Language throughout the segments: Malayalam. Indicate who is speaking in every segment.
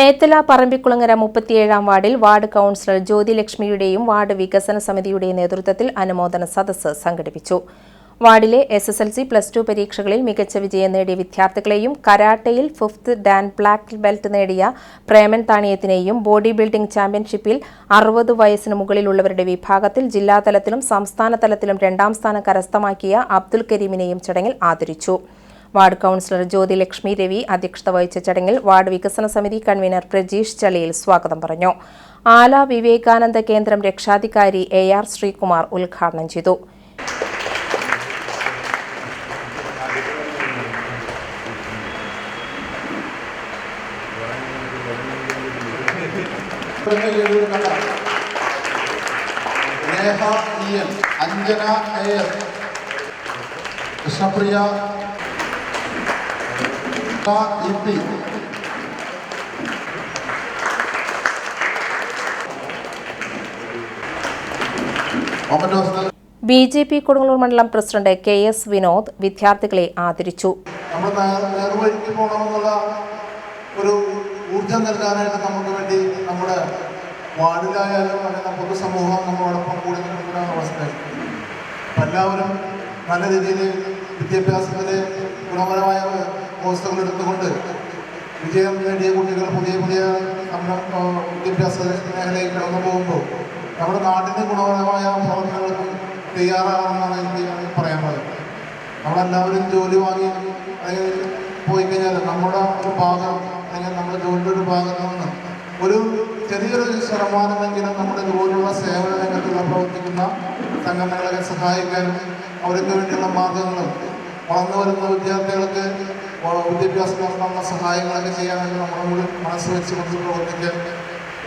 Speaker 1: മേത്തല പറമ്പിക്കുളങ്ങര മുപ്പത്തിയേഴാം വാർഡിൽ വാർഡ് കൌൺസിലർ ജ്യോതിലക്ഷ്മിയുടെയും വാർഡ് വികസന സമിതിയുടെയും നേതൃത്വത്തിൽ അനുമോദന സദസ്സ് സംഘടിപ്പിച്ചു. വാർഡിലെ S S L C plus two പരീക്ഷകളിൽ മികച്ച വിജയം നേടിയ വിദ്യാർത്ഥികളെയും കരാട്ടയിൽ ഫിഫ്ത്ത് ഡാൻ ബ്ലാക്ക് ബെൽറ്റ് നേടിയ പ്രേമൻ താണിയത്തിനെയും ബോഡി ബിൽഡിംഗ് ചാമ്പ്യൻഷിപ്പിൽ അറുപത് വയസ്സിന് മുകളിലുള്ളവരുടെ വിഭാഗത്തിൽ ജില്ലാതലത്തിലും സംസ്ഥാന തലത്തിലും രണ്ടാം സ്ഥാനം കരസ്ഥമാക്കിയ അബ്ദുൽ കരീമിനെയും ചടങ്ങിൽ ആദരിച്ചു. വാർഡ് കൌൺസിലർ ജ്യോതിലക്ഷ്മി രവി അധ്യക്ഷത വഹിച്ച ചടങ്ങിൽ വാർഡ് വികസന സമിതി കൺവീനർ പ്രജീഷ് ചളിയിൽ സ്വാഗതം പറഞ്ഞു. ആല വിവേകാനന്ദ കേന്ദ്രം രക്ഷാധികാരി എ ആർ ശ്രീകുമാർ ഉദ്ഘാടനം ചെയ്തു.
Speaker 2: Anjana Krishnapriya E P
Speaker 1: B J P Kodungallur മണ്ഡലം പ്രസിഡന്റ് കെ എസ് വിനോദ് വിദ്യാർത്ഥികളെ ആദരിച്ചു.
Speaker 2: ഒരു ഊർജം നൽകാനായിട്ട് നമുക്ക് വേണ്ടി നമ്മുടെ വാർഡിലായാലും അല്ലെങ്കിൽ പൊതുസമൂഹം നമ്മളോടൊപ്പം കൂടി നിൽക്കുന്ന അവസ്ഥയാണ് എല്ലാവരും നല്ല രീതിയിൽ വിദ്യാഭ്യാസത്തിലെ ഗുണപരമായ വിജയം നേടിയ കുട്ടികൾ പുതിയ പുതിയ നമ്മുടെ വിദ്യാഭ്യാസ മേഖലയിൽ കടന്നു പോകുമ്പോൾ നമ്മുടെ നാടിന് ഗുണപരമായ പ്രവർത്തനങ്ങൾക്കും തയ്യാറാകണമെന്നാണ് എനിക്ക് പറയാൻ പറയുന്നത് നമ്മളെല്ലാവരും ജോലി വാങ്ങി അല്ലെങ്കിൽ പോയി കഴിഞ്ഞാൽ നമ്മുടെ ഒരു ഭാഗം അല്ലെങ്കിൽ നമ്മുടെ ജോലിയുടെ ഒരു ഭാഗത്ത് നിന്ന് ഒരു ചെറിയൊരു ശതമാനമെങ്കിലും നമ്മുടെ ജോലിയുള്ള സേവന രംഗത്തുള്ള പ്രവർത്തിക്കുന്ന സംഘടനകളെ സഹായിക്കാനും അവർക്ക് വേണ്ടിയുള്ള മാർഗങ്ങളും വളർന്നു വരുന്ന വിദ്യാർത്ഥികൾക്ക് വ- വിദ്യാഭ്യാസം നടത്താനുള്ള സഹായങ്ങളൊക്കെ ചെയ്യാനായിട്ട് നമ്മുടെ കൂടി മനസ്സ് വെച്ച് കൊണ്ട് പ്രവർത്തിക്കാൻ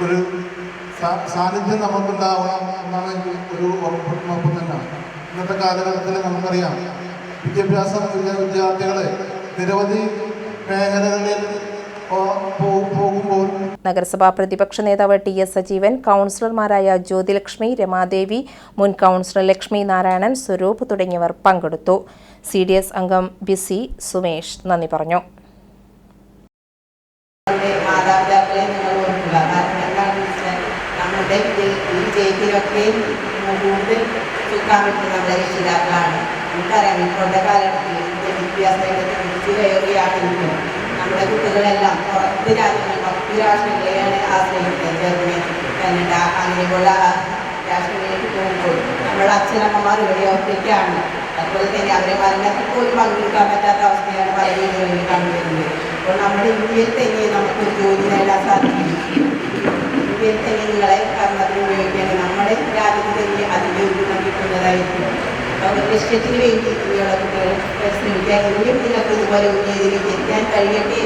Speaker 2: ഒരു സാന്നിധ്യം നമുക്കുണ്ടാവണം എന്നാണ് എനിക്ക് ഒരു ഒപ്പം തന്നെ. ഇന്നത്തെ കാലഘട്ടത്തിൽ നമുക്കറിയാം വിദ്യാഭ്യാസം വിദ്യ- വിദ്യാർത്ഥികളെ നിരവധി മേഖലകളിൽ
Speaker 1: നഗരസഭാ പ്രതിപക്ഷ നേതാവ് ടി എസ് സജീവൻ കൗൺസിലർമാരായ ജ്യോതിലക്ഷ്മി രമാദേവി മുൻ കൗൺസിലർ ലക്ഷ്മി നാരായണൻ സ്വരൂപ് തുടങ്ങിയവർ പങ്കെടുത്തു. സി ഡി എസ് അംഗം ബിസി സുമേഷ് നന്ദി പറഞ്ഞു.
Speaker 3: നമ്മുടെ മാതാപിതാക്കളെ നിങ്ങൾ ഓർക്കുക. കാരണം എന്താണെന്ന് വെച്ചാൽ നമ്മുടെ വിജയ- വിജയത്തിലൊക്കെ കൂടുതൽ ചുക്കാൻ പറ്റുന്ന നമ്മുടെ രക്ഷിതാക്കളാണ്. നമുക്കറിയാം ഇപ്പോഴത്തെ കാലഘട്ടത്തിൽ വിദ്യാഭ്യാസ രംഗത്ത് കുറിച്ച് കയറുകയാണെങ്കിലും നമ്മുടെ കുട്ടികളെല്ലാം പുറത്ത് രാജ്യങ്ങൾ മറ്റു രാഷ്ട്രങ്ങളെയാണ് ആശ്രയിക്കുന്നത്. ജർമ്മനി കാനഡ അങ്ങനെയുള്ള രാഷ്ട്രങ്ങളിലേക്ക് പോകുമ്പോൾ നമ്മുടെ അച്ഛനമ്മമാർ ഇവിടെ ഒറ്റയ്ക്കാണ്. അതുപോലെ തന്നെ അവരെ മരണത്തിൽ പോലും പങ്കെടുക്കാൻ പറ്റാത്ത അവസ്ഥയാണ് പല വീടുകളിൽ കണ്ടുവരുന്നത്. അപ്പോൾ നമ്മുടെ ഇന്ത്യയിൽ തന്നെ നമുക്ക് ജോലി നേടാൻ സാധിക്കും ഇന്ത്യയിൽ തന്നെ നിങ്ങളെ കർമ്മത്തിന് ഉപയോഗിക്കുകയാണ്. നമ്മുടെ രാജ്യത്ത് തന്നെ അതിന്റെ ഒരു അപ്പോൾ ലക്ഷ്യത്തിന് വേണ്ടി ഇനിയുള്ള കുട്ടികൾ പരിശ്രമിക്കുക ഇനിയും നിങ്ങൾക്ക് ഇതുപോലെ ഉന്നതിയിലേക്ക് എത്താൻ കഴിയട്ടെ.